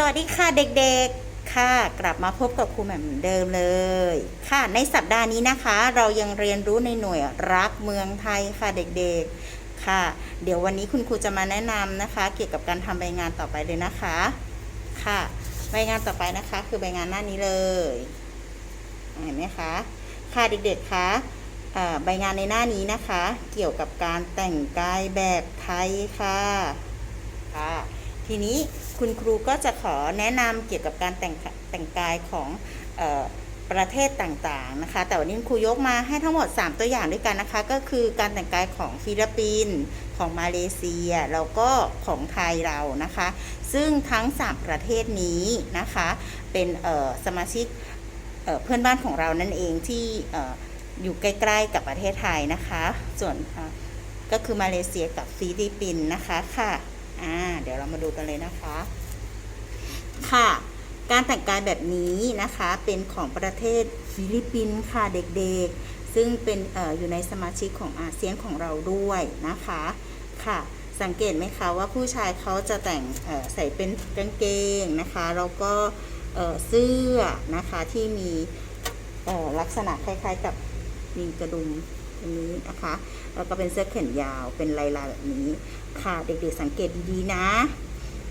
สวัสดีค่ะเด็กๆ ค่ะ กลับมาพบกับครูแหม่มเดิมเลย ค่ะในสัปดาห์นี้นะคะ เรายังเรียนรู้ในหน่วยรักเมืองไทยค่ะเด็กๆ ค่ะ เดี๋ยววันนี้คุณครูจะมาแนะนำนะคะ เกี่ยวกับการทำใบงานต่อไปเลยนะคะ ค่ะ ใบงานต่อไปนะคะ คือใบงานหน้านี้เลยเห็นไหมคะค่ะเด็กๆคะใบงานในหน้านี้นะคะ เกี่ยวกับการแต่งกายแบบไทยค่ะค่ะทีนี้ คุณครูก็จะขอแนะนำเกี่ยวกับการแต่งแต่งกายของออประเทศต่างๆนะคะ แต่วันนี้ครูยกมาให้ทั้งหมด 3 ตัวอย่างด้วยกันนะคะ ก็คือการแต่งกายของฟิลิปปินส์ของมาเลเซียแล้วก็ของไทยเรานะคะ ซึ่งทั้ง 3 ประเทศนี้นะคะ เป็นสมาชิกเเพื่อนบ้านของเรานั่นเองที่ออยู่ใกล้ๆกับประเทศไทยนะคะ ส่วนก็คือมาเลเซียกับฟิลิปปินส์นะคะค่ะ อ่า เดี๋ยวเรามาดูกันเลยนะคะ ค่ะ การแต่งกายแบบนี้นะคะ เป็นของประเทศฟิลิปปินส์ค่ะเด็กๆ ซึ่งเป็นออยู่ในสมาชิกของอาเซียนของเราด้วยนะคะ ค่ะ สังเกตไหมคะว่าผู้ชายเขาจะแต่งใส่เป็นกางเกงนะคะ แล้วก็เสื้อนะคะที่มีลักษณะคล้ายๆกับมีกระดุม ตรงนี้นะคะ แล้วก็เป็นเสื้อแขนยาวเป็นลายๆแบบนี้ค่ะเด็กๆสังเกตดีๆนะ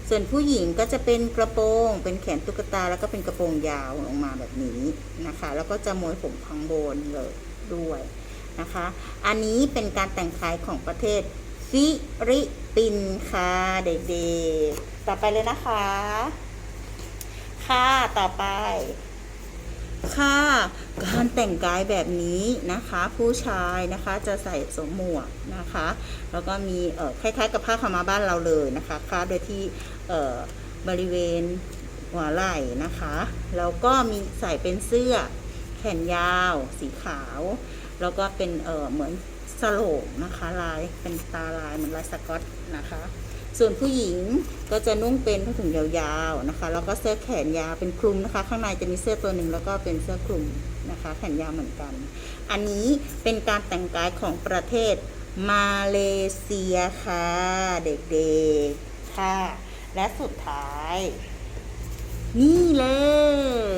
ส่วนผู้หญิงก็จะเป็นกระโปรง เป็นแขนตุ๊กตาแล้วก็เป็นกระโปรงยาวลงมาแบบนี้นะคะ แล้วก็จะม้วนผมข้งบนเลยด้วยนะคะ อันนี้เป็นการแต่งกายของประเทศฟิลิปินค่ะเด็กๆ ต่อไปเลยนะคะ ค่ะ ต่อไป ค่ะ การแต่งกายแบบนี้นะคะ ผู้ชายนะคะจะใส่สวมหมวกนะคะ แล้วก็มีเอ่อคล้ายๆ กับผ้าขาวม้าบ้านเราเลยนะคะคาดโดยที่เอ่อบริเวณหัวไหล่นะคะ แล้วก็มีใส่เป็นเสื้อแขนยาว สีขาว แล้วก็เป็นเอ่อเหมือนสโลงนะคะ ลายเป็นตาลายเหมือนลายสกอตนะคะ ส่วนผู้หญิงก็จะนุ่งเป็นผ้าถุงยาวๆนะคะ แล้วก็เสื้อแขนยาวเป็นคลุมนะคะ ข้างในจะมีเสื้อตัวหนึ่งแล้วก็เป็นเสื้อคลุมนะคะ แขนยาวเหมือนกัน อันนี้เป็นการแต่งกายของประเทศมาเลเซียค่ะ เด็กๆค่ะ และสุดท้าย นี่เล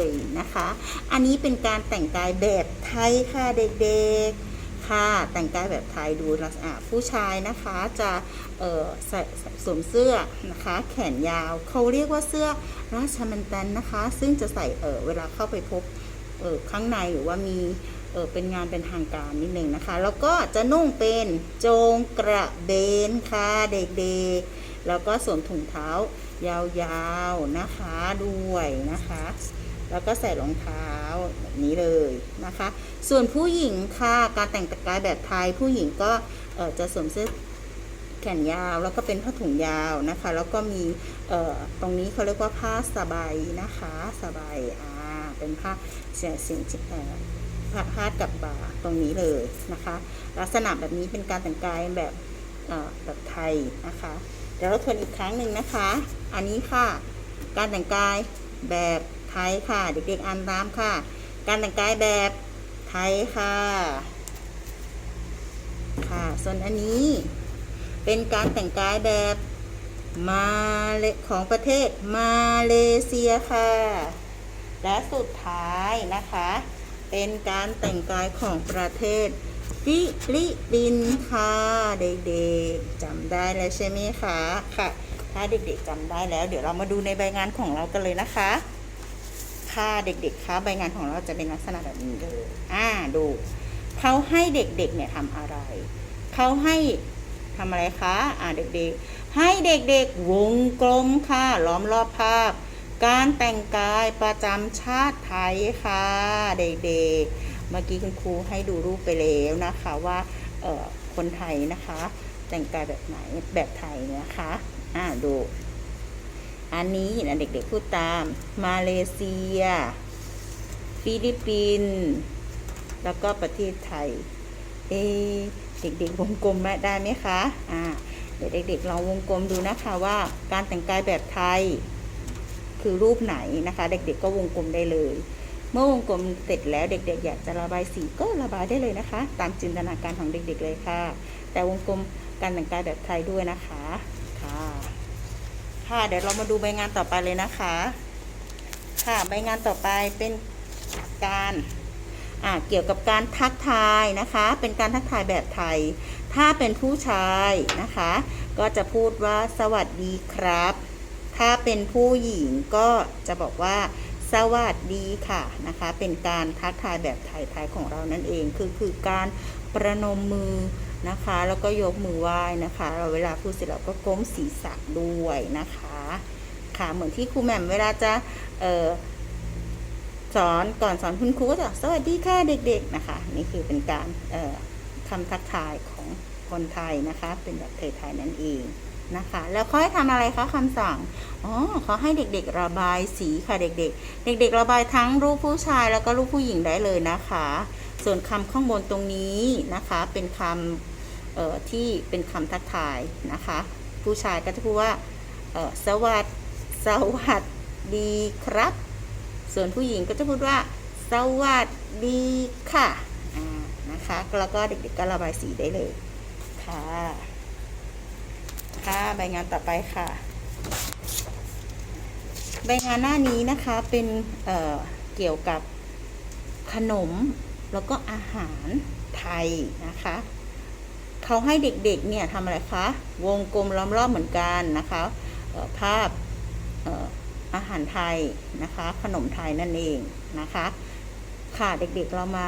ยนะคะ อันนี้เป็นการแต่งกายแบบไทยค่ะเด็กๆ ค่ะแต่งกายแบบไทยดูลักษณะผู้ชายนะคะจะเออใส่สวมเสื้อนะคะแขนยาวเขาเรียกว่าเสื้อราชมันตันนะคะ ซึ่งจะใส่เออเวลาเข้าไปพบเออข้างในหรือว่ามีเออเป็นงานเป็นทางการนิดนึงนะคะ แล้วก็จะนุ่งเป็นโจงกระเบนค่ะเด็กๆ แล้วก็สวมถุงเท้ายาวๆนะคะด้วยนะคะ แล้วก็ใส่รองเท้าแบบนี้เลยนะคะ ส่วนผู้หญิงค่ะการแต่งกายแบบไทย ผู้หญิงก็จะสวมเสื้อแขนยาวแล้วก็เป็นผ้าถุงยาวนะคะ แล้วก็มีตรงนี้เขาเรียกว่าผ้าสบายนะคะสบายอ่าเป็นผ้าเสียงเสียงเอ่อผ้าพาดกับบ่าตรงนี้เลยนะคะ ลักษณะแบบนี้เป็นการแต่งกายแบบแบบไทยนะคะเดี๋ยวเราทวนอีกครั้งหนึ่งนะคะ อันนี้ค่ะ การแต่งกายแบบ ไทยค่ะ เด็กๆอ่านตามค่ะ การแต่งกายแบบไทยค่ะ ค่ะ ส่วนอันนี้เป็นการแต่งกายแบบมาเลของประเทศมาเลเซียค่ะ และสุดท้ายนะคะ เป็นการแต่งกายของประเทศฟิลิปินส์ค่ะเด็กๆจำได้แล้วใช่ไหมคะค่ะ ถ้าเด็กๆจำได้แล้ว เดี๋ยวเรามาดูในใบงานของเรากันเลยนะคะ ค่ะ เด็กๆคะใบงานของเราจะเป็นลักษณะแบบนี้เลยอ่าดูเขาให้เด็กๆเนี่ยทำอะไรเขาให้ทำอะไรคะอ่าเด็กๆ ให้เด็กๆวงกลมค่ะล้อมรอบภาพ การแต่งกายประจำชาติไทยค่ะเด็กๆ เมื่อกี้คุณครูให้ดูรูปไปแล้วนะคะว่าเอ่อคนไทยนะคะ แต่งกายแบบไหนแบบไทยนะคะอ่าดู อันนี้นะเด็กๆพูดตาม มาเลเซีย ฟิลิปปินส์แล้วก็ประเทศไทย เอเด็กๆวงกลมได้ไหมคะอ่าเดี๋ยวเด็กๆลองวงกลมดูนะคะว่าการแต่งกายแบบไทย คือรูปไหนนะคะ เด็กๆก็วงกลมได้เลย เมื่อวงกลมเสร็จแล้วเด็ก ๆ อยากจะระบายสีก็ระบายได้เลยนะคะ ตามจินตนาการของเด็กๆเลยค่ะ แต่วงกลมการแต่งกายแบบไทยด้วยนะคะ ค่ะเดี๋ยวเรามาดูใบงานต่อไปเลยนะคะ ค่ะใบงานต่อไปเป็นการอ่าเกี่ยวกับการทักทายนะคะ เป็นการทักทายแบบไทย ถ้าเป็นผู้ชายนะคะ ก็จะพูดว่าสวัสดีครับ ถ้าเป็นผู้หญิงก็จะบอกว่าสวัสดีค่ะนะคะ เป็นการทักทายแบบไทยๆของเรานั่นเอง คือคือการประนมมือ นะคะ แล้วก็ยกมือไหว้นะคะ เราเวลาพูดเสร็จเราก็ก้มศีรษะด้วยนะคะค่ะเหมือนที่ครูแหม่มเวลาจะเออสอนก่อนสอนคุณครูก็จะสวัสดีค่ะเด็ก ๆนะคะ นี่คือเป็นการเอ่อคำทักทายของคนไทยนะคะ เป็นแบบไทยๆนั่นเองนะคะ แล้วเขาให้ทำอะไรคะคำสั่งอ๋อเขาให้เด็กๆระบายสีค่ะเด็กๆ เด็ก ๆ ระบายทั้งรูปผู้ชายแล้วก็รูปผู้หญิงได้เลยนะคะ ส่วนคำข้างบนตรงนี้นะคะ เป็นคำ ที่เป็นคำทักทายนะคะ ผู้ชายก็จะพูดว่าเอ่อสวัสดสวัสดีครับ ส่วนผู้หญิงก็จะพูดว่า สวัสดีค่ะนะคะแล้วก็เด็กๆก็ระบายสีได้เลยค่ะค่ะใบงานต่อไปค่ะ ใบงานหน้านี้นะคะเป็นเเกี่ยวกับขนมแล้วก็อาหารไทยนะคะ เขาให้เด็กๆเนี่ยทำอะไรคะ วงกลมล้อมรอบเหมือนกันนะคะภาพอาหารไทยนะคะ ขนมไทยนั่นเองนะคะ ค่ะเด็กๆเรามา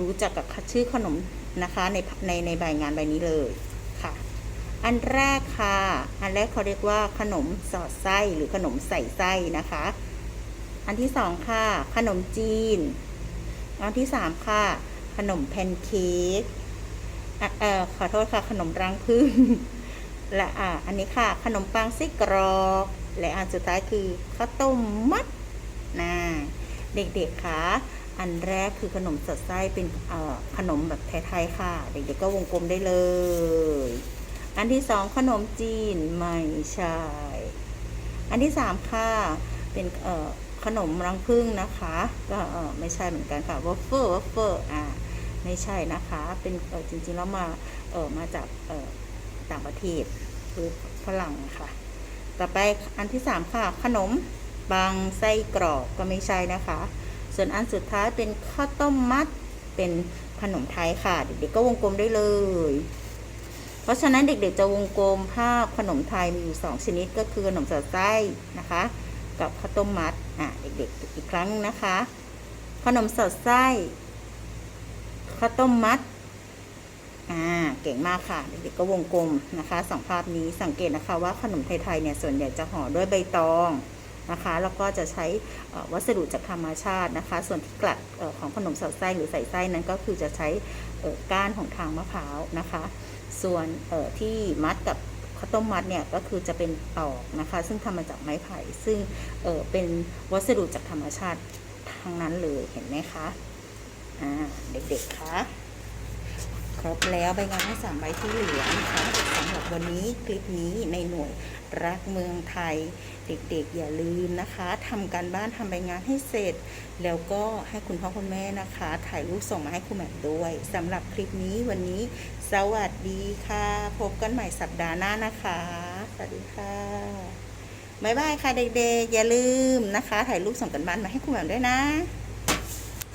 รู้จักกับชื่อขนมนะคะในในในใบงานใบนี้เลยค่ะ อันแรกค่ะ อันแรกเขาเรียกว่าขนมสอดไส้หรือขนมใส่ไส้นะคะ อันที่สองค่ะ ขนมจีน อันที่สามค่ะ ขนมแพนเค้ก เออขอโทษค่ะขนมรังผึ้งและอะอันนี้ค่ะ ขนมปังไส้กรอก และอันสุดท้ายคือข้าวต้มมัดนะเด็กๆค่ะอันแรกคือขนมสอดไส้เป็นขนมแบบไทยๆค่ะ เด็กๆก็วงกลมได้เลย อันที่สองขนมจีนไม่ใช่ อันที่สามค่ะเป็นขนมรังผึ้งนะคะ ก็ไม่ใช่เหมือนกันค่ะวอฟเฟอร์วอฟเฟอร์อ่า ไม่ใช่นะคะ เป็นจริงๆแล้วมาเออมาจากเออต่างประเทศคือฝรั่งค่ะ ต่อไปอันที่สามค่ะ ขนมปังไส้กรอกก็ไม่ใช่นะคะ ส่วนอันสุดท้ายเป็นข้าวต้มมัดเป็นขนมไทยค่ะ เด็กๆก็วงกลมได้เลย เพราะฉะนั้นเด็กๆจะวงกลมภาพขนมไทยมีอยู่2ชนิดก็คือขนมสอดไส้นะคะ กับข้าวต้มมัดอะเด็กๆอีกครั้งนะคะ ขนมสอดไส้ ข้าวต้มมัด อ่า เก่งมากค่ะ เด็กๆก็วงกลมนะคะสองภาพนี้สังเกตนะคะว่าขนมไทยๆเนี่ยส่วนใหญ่จะห่อด้วยใบตองนะคะแล้วก็จะใช้วัสดุจากธรรมชาตินะคะ ส่วนที่กลัดอของขนมสอดไส้หรือใส่ไส้นั้นก็คือจะใช้ก้านของทางมะพร้าวนะคะ ส่วนที่มัดกับข้าวต้มมัดเนี่ยก็คือจะเป็นตอกนะคะ ซึ่งทำมาจากไม้ไผ่ซึ่งเเป็นวัสดุจากธรรมชาติทั้งนั้นเลยเห็นไหมคะ เด็กๆคะครบแล้วใบงานทั้งสามใบที่เหลือนะคะสำหรับวันนี้คลิปนี้ในหน่วยรักเมืองไทย เด็กๆอย่าลืมนะคะทำการบ้านทำใบงานให้เสร็จ แล้วก็ให้คุณพ่อคุณแม่นะคะ ถ่ายรูปส่งมาให้ครูแม่ด้วยสำหรับคลิปนี้วันนี้ สวัสดีค่ะ พบกันใหม่สัปดาห์หน้านะคะ สวัสดีค่ะบ๊ายบายค่ะเด็กๆ อย่าลืมนะคะ ถ่ายรูปส่งกันบ้านมาให้ครูแม่ด้วยนะ